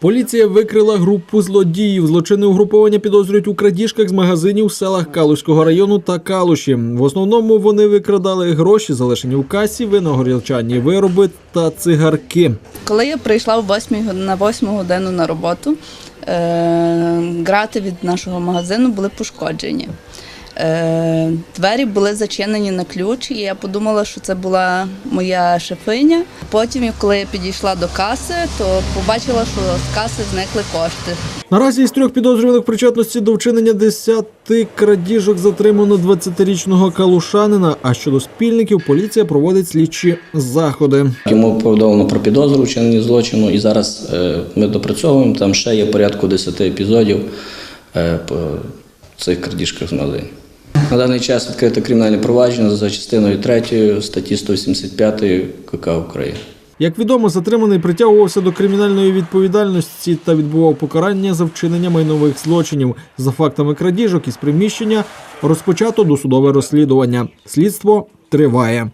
Поліція викрила групу злодіїв. Злочинне угруповання підозрюють у крадіжках з магазинів в селах Калуського району та Калуші. В основному вони викрадали гроші, залишені в касі, виногорілчані вироби та цигарки. Коли я прийшла в 8, на 8 годину на роботу, е, грати від нашого магазину були пошкоджені. Е, двері були зачинені на ключ, і я подумала, що це була моя шефиня. Потім, коли я підійшла до каси, то побачила, що з каси зникли кошти. Наразі із трьох підозрюваних причетності до вчинення десяти крадіжок затримано 20-річного калушанина. А щодо спільників, поліція проводить слідчі заходи. Йому повідомлено про підозру вчинення злочину, і зараз е, ми допрацьовуємо. Там ще є порядку 10 епізодів е, по цих крадіжках з магазинів. На даний час відкрите кримінальне провадження за частиною 3 статті 185 КК України. Як відомо, затриманий притягувався до кримінальної відповідальності та відбував покарання за вчинення майнових злочинів. За фактами крадіжок із приміщення розпочато досудове розслідування. Слідство триває.